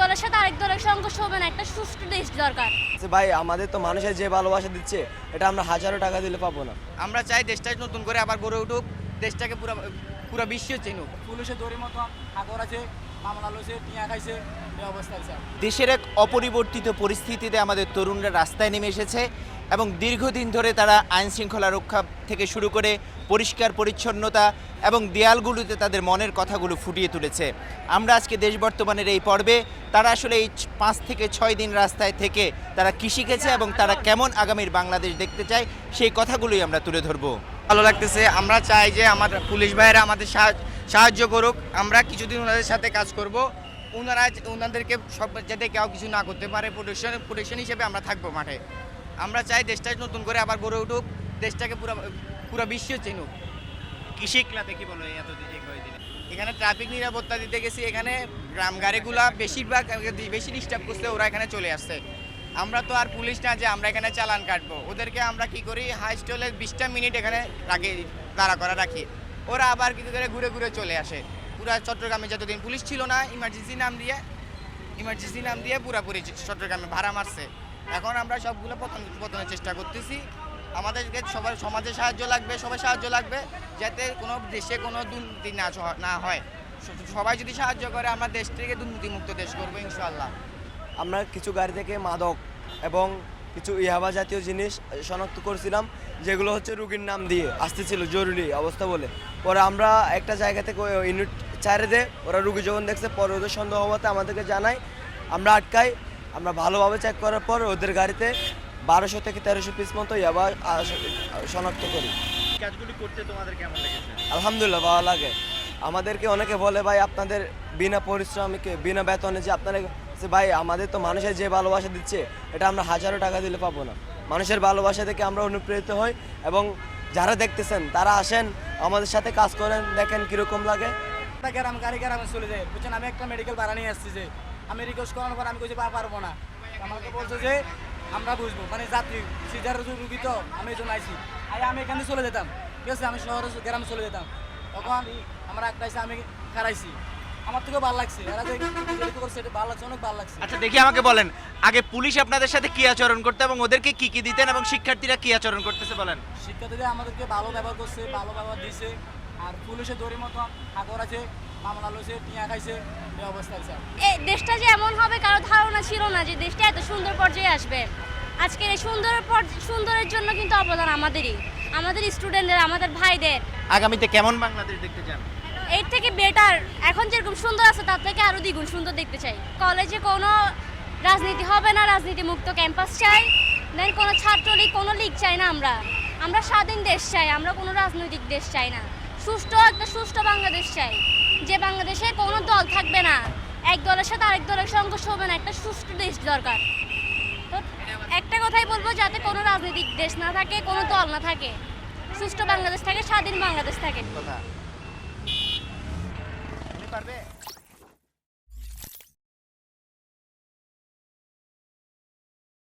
দলের সাথে আরেক দলের সংঘর্ষ হবে না একটা সুষ্ঠু দেশ দরকার। যে ভাই আমাদের তো মানুষের যে ভালোবাসা দিচ্ছে এটা আমরা হাজারো টাকা দিলে পাবো না। আমরা চাই দেশটা নতুন করে আবার গড়ে উঠুক দেশটাকে পুরো পুরো বিশ্ব চিনুক। পুলিশে দড়ি মতো আগর আছে মামলা লইছে টিয়া খাইছে এই অবস্থা আছে দেশের এক অপরিবর্তিত পরিস্থিতিতে আমাদের তরুণরা রাস্তায় নেমে এসেছে এবং দীর্ঘদিন ধরে তারা আইন শৃঙ্খলা রক্ষা থেকে শুরু করে পরিষ্কার পরিচ্ছন্নতা এবং দেয়ালগুলোতে তাদের মনের কথাগুলো ফুটিয়ে তুলেছে। আমরা আজকে দেশ বর্তমানের এই পর্বে, তারা আসলে এই পাঁচ থেকে ছয় দিন রাস্তায় থেকে তারা কি শিখেছে এবং তারা কেমন আগামীর বাংলাদেশ দেখতে চায়, সেই কথাগুলোই আমরা তুলে ধরবো। ভালো লাগতেছে। আমরা চাই যে আমার পুলিশ ভাইয়েরা আমাদের সাহায্য- করুক। আমরা কিছুদিন ওনাদের সাথে কাজ করব। ওনারা ওনাদেরকে সব যাতে কেউ কিছু না করতে পারে প্রোটেকশন প্রোটেকশন হিসেবে আমরা থাকব মাঠে। আমরা চাই দেশটা নতুন করে আবার গড়ে উঠুক। দেশটাকে পুরো পুরো বিশ্ব চিনুক। কি শিখলাতে কি বলো এতদিন এখানে ট্রাফিক নিরাপত্তা দিতে গেছি, এখানে গ্রাম গাড়িগুলা বেশিরভাগ, বেশি ডিস্টার্ব করছে, ওরা এখানে চলে আসছে। আমরা তো আর পুলিশ না যে আমরা এখানে চালান কাটবো। ওদেরকে আমরা কি করি? হাই স্টলে বিশটা মিনিট এখানে রাখি, দাঁড়া করা রাখি। ওরা আবার কিছু করে ঘুরে ঘুরে চলে আসে। পুরা চট্টগ্রামে যতদিন পুলিশ ছিল না ইমার্জেন্সি নাম দিয়ে ইমার্জেন্সি নাম দিয়ে পুরাপুরি চট্টগ্রামে ভাড়া মারছে। এখন আমরা সবগুলো পতন, পতনের চেষ্টা করতেছি। আমাদেরকে সবার সমাজে সাহায্য লাগবে, সবাই সাহায্য লাগবে, যাতে কোনো দেশে কোনো দুর্নীতি না না হয়। সবাই যদি সাহায্য করে, আমরা দেশটিকে দুর্নীতিমুক্ত দেশ করব ইনশাল্লাহ আমরা কিছু গাড়ি থেকে মাদক এবং কিছু ইয়াবা জাতীয় জিনিস শনাক্ত করছিলাম, যেগুলো হচ্ছে রুগীর নাম দিয়ে আসতেছিল, জরুরি অবস্থা বলে। পরে আমরা একটা জায়গা থেকে ইউনিট ছাড়ে দে, ওরা রুগী যখন দেখছে, পরে ওদের সন্দেহ হওয়াতে আমাদেরকে জানাই আমরা আটকাই, আমরা ভালোভাবে চেক করার পর ওদের গাড়িতে বারোশো থেকে তেরোশো পিস মতো ইয়াবা শনাক্ত করি। কাজগুলি করতে তোমাদের কেমন লেগেছে? আলহামদুলিল্লাহ ভালো লাগে। আমাদেরকে অনেকে বলে ভাই আপনাদের বিনা পরিশ্রমিকে বিনা বেতনে যে আপনারা ভাই আমাদের তো মানুষের যে ভালোবাসা দিচ্ছে এটা আমরা হাজারো টাকা দিলে পাবো না। মানুষের ভালোবাসা থেকে আমরা অনুপ্রেরিত হই এবং যারা দেখতেছেন তারা আসেন আমাদের সাথে কাজ করেন দেখেন কীরকম লাগে। গ্রাম গাড়ি গ্রামে চলে যায়। বুঝছেন আমি একটা মেডিকেল ভাড়া নিয়ে আসছি যে আমি রিকোয়েস্ট করার পর আমি কিছু "পা- পারব না। আমাকে বলছে যে আমরা বুঝব। মানে যাত্রী সিজার রুগী তো আমি এই জন্য আইছি। আই আমি এখানে চলে যেতাম। ঠিক আছে আমি শহরে গ্রামে চলে যেতাম। তখন আমরা একটা আমি খারাইছি আমার থেকেও ভালো লাগছে। এরা যে যেটুকু করছে এটা ভালো লাগছে অনেক ভালো লাগছে। আচ্ছা দেখি আমাকে বলেন আগে পুলিশ আপনাদের সাথে কি আচরণ করতে এবং ওদেরকে কি কি দিতেন এবং শিক্ষার্থীরা কি আচরণ করতেছে বলেন? শিক্ষার্থীরা আমাদেরকে ভালো ব্যবহার করছে ভালো ব্যবহার দিছে। আর পুলিশে দড়ি মতো আগর আছে মামলা লইছে টিয়া খাইছে এই অবস্থা আছে এই দেশটা যে এমন হবে কারও ধারণা ছিল না যে দেশটা এত সুন্দর পর্যায়ে আসবে। আজকের এই সুন্দর সুন্দরের জন্য কিন্তু অবদান আমাদেরই আমাদের স্টুডেন্টদের আমাদের ভাইদের। আগামীতে কেমন বাংলাদেশ দেখতে চান? এর থেকে বেটার এখন যেরকম সুন্দর আছে তার থেকে আরও দ্বিগুণ সুন্দর দেখতে চাই। কলেজে কোনো রাজনীতি হবে না রাজনীতি মুক্ত ক্যাম্পাস চাই দেন কোনো ছাত্রলীগ কোনো লীগ চাই না আমরা। আমরা স্বাধীন দেশ চাই আমরা কোনো রাজনৈতিক দেশ চাই না। সুষ্ঠু একটা সুষ্ঠু বাংলাদেশ চাই। যে বাংলাদেশে কোনো দল থাকবে না, এক দলের সাথে আরেক দলের সংঘর্ষ হবে না, একটা সুষ্ঠু দেশ দরকার। একটা কথাই বলব, যাতে কোনো রাজনৈতিক দেশ না থাকে, কোনো দল না থাকে, সুষ্ঠু বাংলাদেশ থাকে, স্বাধীন বাংলাদেশ থাকে। পারবে?